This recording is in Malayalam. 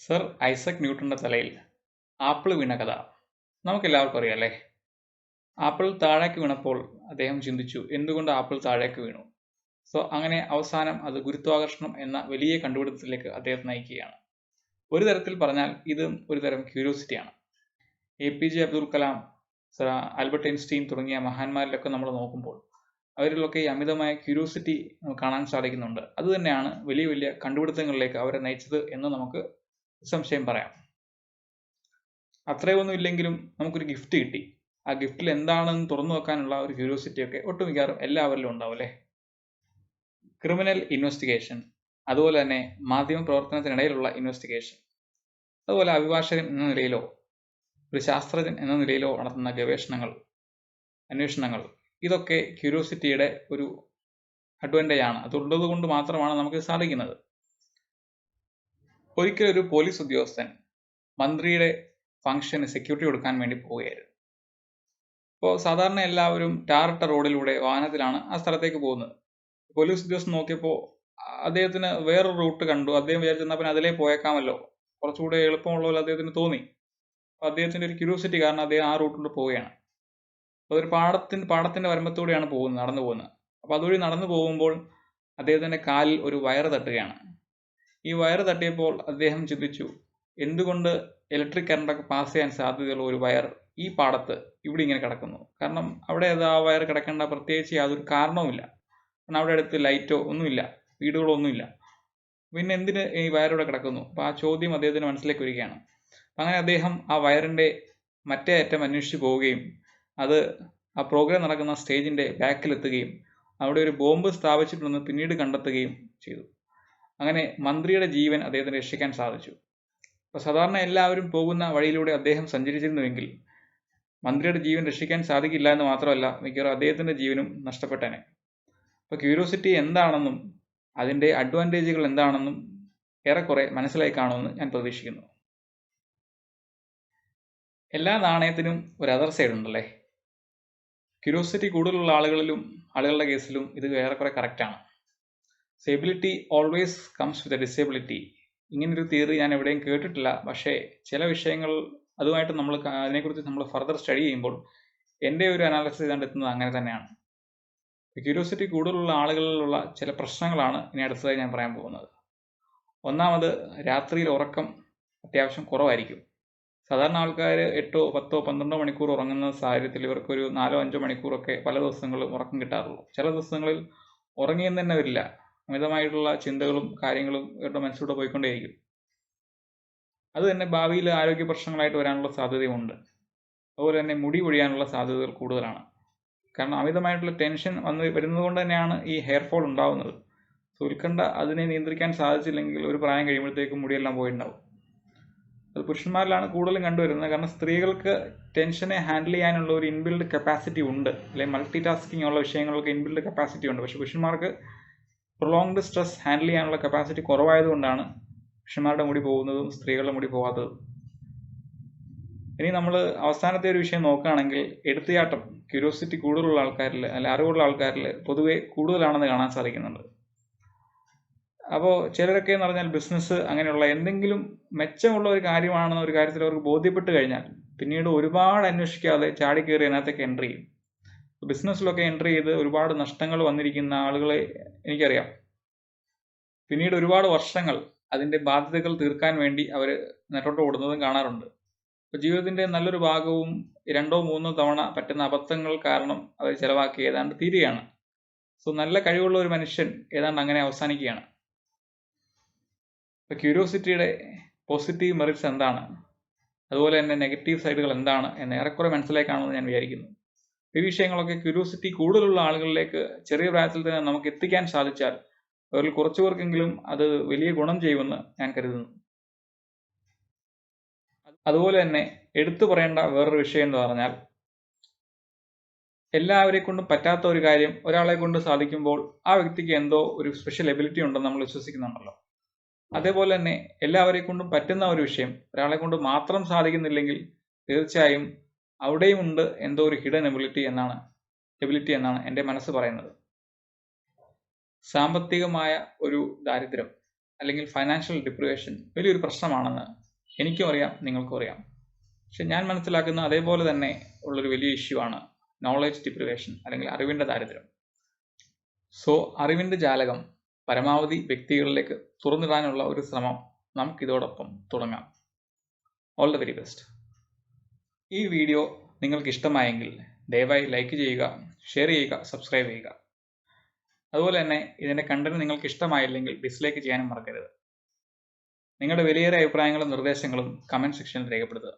സർ ഐസക് ന്യൂട്ടന്റെ തലയിൽ ആപ്പിൾ വീണ കഥ. നമുക്കെല്ലാവർക്കും അറിയാം അല്ലേ ആപ്പിൾ താഴേക്ക് വീണപ്പോൾ അദ്ദേഹം ചിന്തിച്ചു എന്തുകൊണ്ട് ആപ്പിൾ താഴേക്ക് വീണു? സോ അങ്ങനെ അവസാനം അത് ഗുരുത്വാകർഷണം എന്ന വലിയ കണ്ടുപിടുത്തത്തിലേക്ക് അദ്ദേഹം നയിക്കുകയാണ്. ഒരു തരത്തിൽ പറഞ്ഞാൽ ഇതും ഒരു തരം ക്യൂരിയോസിറ്റിയാണ് A P J Abdul Kalam sir Albert Einstein തുടങ്ങിയ മഹാന്മാരിലൊക്കെ നമ്മൾ നോക്കുമ്പോൾ അവരിലൊക്കെ ഈ അമിതമായ ക്യൂരിയോസിറ്റി കാണാൻ സാധിക്കുന്നുണ്ട്. അത് തന്നെയാണ് വലിയ വലിയ കണ്ടുപിടുത്തങ്ങളിലേക്ക് അവരെ നയിച്ചത് എന്ന് നമുക്ക് സംശയം പറയാം. അത്രയൊന്നും ഇല്ലെങ്കിലും നമുക്കൊരു ഗിഫ്റ്റ് കിട്ടി. ആ ഗിഫ്റ്റിൽ എന്താണെന്ന് തുറന്നു വെക്കാനുള്ള ഒരു ക്യൂരിയോസിറ്റി ഒക്കെ ഒട്ടുമിക്കാറും എല്ലാവരിലും ഉണ്ടാവും അല്ലേ? ക്രിമിനൽ ഇൻവെസ്റ്റിഗേഷൻ അതുപോലെ തന്നെ മാധ്യമ പ്രവർത്തനത്തിനിടയിലുള്ള ഇൻവെസ്റ്റിഗേഷൻ അതുപോലെ അഭിഭാഷകൻ എന്ന നിലയിലോ ഒരു ശാസ്ത്രജ്ഞൻ എന്ന നിലയിലോ നടത്തുന്ന ഗവേഷണങ്ങൾ അന്വേഷണങ്ങൾ ഇതൊക്കെ ക്യൂരിയോസിറ്റിയുടെ ഒരു അഡ്വാന്റേജ് ആണ്. അതുള്ളത് കൊണ്ട് മാത്രമാണ് നമുക്ക് സാധിക്കുന്നത്. ഒരിക്കൽ ഒരു പോലീസ് ഉദ്യോഗസ്ഥൻ മന്ത്രിയുടെ ഫംഗ്ഷന് സെക്യൂരിറ്റി കൊടുക്കാൻ വേണ്ടി പോവുകയായിരുന്നു. അപ്പോൾ സാധാരണ എല്ലാവരും ടാറിട്ട റോഡിലൂടെ വാഹനത്തിലാണ് ആ സ്ഥലത്തേക്ക് പോകുന്നത്. പോലീസ് ഉദ്യോഗസ്ഥൻ നോക്കിയപ്പോൾ അദ്ദേഹത്തിന് വേറൊരു റൂട്ട് കണ്ടു. അദ്ദേഹം വിചാരിച്ചെന്നാൽ പിന്നെ അതിലേ പോയേക്കാമല്ലോ. കുറച്ചുകൂടെ എളുപ്പമുള്ള പോലെ അദ്ദേഹത്തിന് തോന്നി. അപ്പോൾ അദ്ദേഹത്തിന്റെ ഒരു ക്യൂരിയോസിറ്റി കാരണം അദ്ദേഹം ആ റൂട്ടിലൂടെ പോവുകയാണ്. അതൊരു പാടത്തിന്റെ പാടത്തിന്റെ വരമ്പത്തൂടെയാണ് പോകുന്നത് നടന്നു പോകുന്നത്. അപ്പോൾ അതുവഴി നടന്നു പോകുമ്പോൾ അദ്ദേഹത്തിന്റെ കാലിൽ ഒരു വയറ് തട്ടുകയാണ്. ഈ വയർ തട്ടിയപ്പോൾ അദ്ദേഹം ചിന്തിച്ചു എന്തുകൊണ്ട് ഇലക്ട്രിക് കറണ്ടൊക്കെ പാസ് ചെയ്യാൻ സാധ്യതയുള്ള ഒരു വയർ ഈ പാടത്ത് ഇവിടെ ഇങ്ങനെ കിടക്കുന്നു? കാരണം അവിടെ അത് ആ വയർ കിടക്കേണ്ട പ്രത്യേകിച്ച് യാതൊരു കാരണവുമില്ല കാരണം അവിടെ അടുത്ത് ലൈറ്റോ ഒന്നുമില്ല വീടുകളോ ഒന്നുമില്ല. പിന്നെ എന്തിന് ഈ വയറിവിടെ കിടക്കുന്നു? അപ്പോൾ ആ ചോദ്യം അദ്ദേഹത്തിന് മനസ്സിലേക്ക് വരികയാണ്. അങ്ങനെ അദ്ദേഹം ആ വയറിന്റെ മറ്റേ അറ്റം അന്വേഷിച്ച് പോവുകയും അത് ആ പ്രോഗ്രാം നടക്കുന്ന സ്റ്റേജിന്റെ ബാക്കിലെത്തുകയും അവിടെ ഒരു ബോംബ് സ്ഥാപിച്ചിട്ടുണ്ടെന്ന് പിന്നീട് കണ്ടെത്തുകയും ചെയ്തു. അങ്ങനെ മന്ത്രിയുടെ ജീവൻ അദ്ദേഹത്തിന് രക്ഷിക്കാൻ സാധിച്ചു. അപ്പോൾ സാധാരണ എല്ലാവരും പോകുന്ന വഴിയിലൂടെ അദ്ദേഹം സഞ്ചരിച്ചിരുന്നുവെങ്കിൽ മന്ത്രിയുടെ ജീവൻ രക്ഷിക്കാൻ സാധിക്കില്ല എന്ന് മാത്രമല്ല മിക്കവാറും അദ്ദേഹത്തിന്റെ ജീവനും നഷ്ടപ്പെട്ടേനെ. അപ്പോൾ ക്യൂരിയോസിറ്റി എന്താണെന്നും അതിന്റെ അഡ്വാന്റേജുകൾ എന്താണെന്നും ഏറെക്കുറെ മനസ്സിലായി കാണുമെന്ന് ഞാൻ പ്രതീക്ഷിക്കുന്നു. എല്ലാ നാണയത്തിനും ഒരു അതർ സൈഡ് ഉണ്ടല്ലേ? ക്യൂരിയോസിറ്റി കൂടുതലുള്ള ആളുകളിലും ആളുകളുടെ കേസിലും ഇത് ഏറെക്കുറെ കറക്റ്റാണ് ability always comes with a disability ഇങ്ങനൊരു തിയറി ഞാൻ എവിടെയും കേട്ടിട്ടില്ല. പക്ഷേ ചില വിഷയങ്ങൾ അതുമായിട്ട് നമ്മൾ അതിനെക്കുറിച്ച് നമ്മൾ ഫർദർ സ്റ്റഡി ചെയ്യുമ്പോൾ എന്റെ ഒരു അനാലിസിസ് ചെയ്താണ്ട് എത്തുന്നത് അങ്ങനെ തന്നെയാണ്. ക്യൂരിയോസിറ്റി കൂടുതലുള്ള ആളുകളിലുള്ള ചില പ്രശ്നങ്ങളാണ് ഇനി അടുത്തതായി ഞാൻ പറയാൻ പോകുന്നത്. ഒന്നാമത് രാത്രിയിൽ ഉറക്കം അത്യാവശ്യം കുറവായിരിക്കും. സാധാരണ ആൾക്കാർ എട്ടോ പത്തോ പന്ത്രണ്ടോ മണിക്കൂർ ഉറങ്ങുന്ന സാഹചര്യത്തിൽ ഇവർക്കൊരു നാലോ അഞ്ചോ മണിക്കൂറൊക്കെ പല ദിവസങ്ങളും ഉറക്കം കിട്ടാറുള്ളൂ. ചില ദിവസങ്ങളിൽ ഉറങ്ങിയെന്ന് തന്നെ വരില്ല. അമിതമായിട്ടുള്ള ചിന്തകളും കാര്യങ്ങളും ഇവരുടെ മനസ്സിലൂടെ പോയിക്കൊണ്ടേയിരിക്കും. അത് തന്നെ ഭാവിയിൽ ആരോഗ്യ പ്രശ്നങ്ങളായിട്ട് വരാനുള്ള സാധ്യതയുണ്ട് അതുപോലെ തന്നെ മുടി പൊഴിയാനുള്ള സാധ്യതകൾ കൂടുതലാണ്. കാരണം അമിതമായിട്ടുള്ള ടെൻഷൻ വന്ന് വരുന്നത് കൊണ്ട് തന്നെയാണ് ഈ ഹെയർ ഫോൾ സോ ഉത്കണ്ഠ അതിനെ നിയന്ത്രിക്കാൻ സാധിച്ചില്ലെങ്കിൽ ഒരു പ്രായം കഴിയുമ്പോഴത്തേക്കും മുടിയെല്ലാം പോയിട്ടുണ്ടാവും. അത് പുരുഷന്മാരിലാണ് കൂടുതലും കണ്ടുവരുന്നത്. കാരണം സ്ത്രീകൾക്ക് ടെൻഷനെ ഹാൻഡിൽ ചെയ്യാനുള്ള ഒരു ഇൻബിൽഡ് കപ്പാസിറ്റി ഉണ്ട്. അല്ലെങ്കിൽ മൾട്ടി ടാസ്കിങ് ഉള്ള വിഷയങ്ങൾക്ക് ഇൻബിൽഡ് കപ്പാസിറ്റി ഉണ്ട്. പക്ഷെ പുരുഷന്മാർക്ക് പ്രൊലോങ്ഡ് സ്ട്രെസ് ഹാൻഡിൽ ചെയ്യാനുള്ള കപ്പാസിറ്റി കുറവായതുകൊണ്ടാണ് പുരുഷന്മാരുടെ മുടി പോകുന്നതും സ്ത്രീകളുടെ മുടി പോകാത്തതും ഇനി നമ്മൾ അവസാനത്തെ ഒരു വിഷയം നോക്കുകയാണെങ്കിൽ എടുത്തുചാട്ടം ക്യൂരിയോസിറ്റി കൂടുതലുള്ള ആൾക്കാരിൽ അല്ല അറിവുള്ള ആൾക്കാരിൽ പൊതുവെ കൂടുതലാണെന്ന് കാണാൻ സാധിക്കുന്നുണ്ട്. അപ്പോൾ ചിലരൊക്കെ എന്ന് പറഞ്ഞാൽ ബിസിനസ് അങ്ങനെയുള്ള എന്തെങ്കിലും മെച്ചമുള്ള ഒരു കാര്യമാണെന്ന് ഒരു കാര്യത്തിൽ അവർക്ക് ബോധ്യപ്പെട്ട് കഴിഞ്ഞാൽ പിന്നീട് ഒരുപാട് അന്വേഷിക്കാതെ ചാടി അതിനകത്തേക്ക് എൻട്രി ചെയ്യും. ബിസിനസ്സിലൊക്കെ എൻട്രി ചെയ്ത് ഒരുപാട് നഷ്ടങ്ങൾ വന്നിരിക്കുന്ന ആളുകളെ എനിക്കറിയാം. പിന്നീട് ഒരുപാട് വർഷങ്ങൾ അതിന്റെ ബാധ്യതകൾ തീർക്കാൻ വേണ്ടി അവർ നെട്ടോട്ട് ഓടുന്നതും കാണാറുണ്ട്. അപ്പോൾ ജീവിതത്തിന്റെ നല്ലൊരു ഭാഗവും രണ്ടോ മൂന്നോ തവണ പറ്റുന്ന അബദ്ധങ്ങൾ കാരണം അവർ ചിലവാക്കി ഏതാണ്ട് തീരുകയാണ്. സോ നല്ല കഴിവുള്ള ഒരു മനുഷ്യൻ ഏതാണ്ട് അങ്ങനെ അവസാനിക്കുകയാണ്. ഇപ്പോൾ ക്യൂരിയോസിറ്റിയുടെ പോസിറ്റീവ് മെറിറ്റ്സ് എന്താണ്? അതുപോലെ തന്നെ നെഗറ്റീവ് സൈഡുകൾ എന്താണ്? എന്ന് ഏറെക്കുറെ മനസ്സിലായി ഞാൻ വിചാരിക്കുന്നു. ഈ വിഷയങ്ങളൊക്കെ ക്യൂരിയോസിറ്റി കൂടുതലുള്ള ആളുകളിലേക്ക് ചെറിയ പ്രായത്തിൽ തന്നെ നമുക്ക് എത്തിക്കാൻ സാധിച്ചാൽ അവരിൽ കുറച്ചു പേർക്കെങ്കിലും അത് വലിയ ഗുണം ചെയ്യുമെന്ന് ഞാൻ കരുതുന്നു. അതുപോലെ തന്നെ എടുത്തു പറയേണ്ട വേറൊരു വിഷയം എന്ന് പറഞ്ഞാൽ എല്ലാവരെ കൊണ്ടും പറ്റാത്ത ഒരു കാര്യം ഒരാളെ കൊണ്ട് സാധിക്കുമ്പോൾ ആ വ്യക്തിക്ക് എന്തോ ഒരു സ്പെഷ്യൽ എബിലിറ്റി ഉണ്ടെന്ന് നമ്മൾ വിശ്വസിക്കുന്നുണ്ടല്ലോ. അതേപോലെ തന്നെ എല്ലാവരെ കൊണ്ടും പറ്റുന്ന ഒരു വിഷയം ഒരാളെ കൊണ്ട് മാത്രം സാധിക്കുന്നില്ലെങ്കിൽ തീർച്ചയായും അവിടെയും ഉണ്ട് എന്തോ ഒരു ഹിഡൻ എബിലിറ്റി എന്നാണ് എബിലിറ്റി എന്നാണ് എന്റെ മനസ്സ് പറയുന്നത്. സാമ്പത്തികമായ ഒരു ദാരിദ്ര്യം അല്ലെങ്കിൽ ഫൈനാൻഷ്യൽ ഡിപ്രിവേഷൻ വലിയൊരു പ്രശ്നമാണെന്ന് എനിക്കും അറിയാം നിങ്ങൾക്കും അറിയാം. പക്ഷെ ഞാൻ മനസ്സിലാക്കുന്ന അതേപോലെ തന്നെ ഉള്ളൊരു വലിയ ഇഷ്യൂ ആണ് നോളജ് ഡിപ്രിവേഷൻ അല്ലെങ്കിൽ അറിവിന്റെ ദാരിദ്ര്യം. സോ അറിവിന്റെ ജാലകം പരമാവധി വ്യക്തികളിലേക്ക് തുറന്നിടാനുള്ള ഒരു ശ്രമം നമുക്കിതോടൊപ്പം തുടങ്ങാം. ഓൾ ദ വെരി ബെസ്റ്റ് ഈ വീഡിയോ നിങ്ങൾക്ക് ഇഷ്ടമായെങ്കിൽ ദയവായി ലൈക്ക് ചെയ്യുക ഷെയർ ചെയ്യുക സബ്സ്ക്രൈബ് ചെയ്യുക. അതുപോലെ തന്നെ ഇതിന്റെ കണ്ടന്റ് നിങ്ങൾക്ക് ഇഷ്ടമായില്ലെങ്കിൽ ഡിസ്ലൈക്ക് ചെയ്യാനും മറക്കരുത്. നിങ്ങളുടെ വിലയേറിയ അഭിപ്രായങ്ങളും നിർദ്ദേശങ്ങളും കമന്റ് സെക്ഷനിൽ രേഖപ്പെടുത്തുക.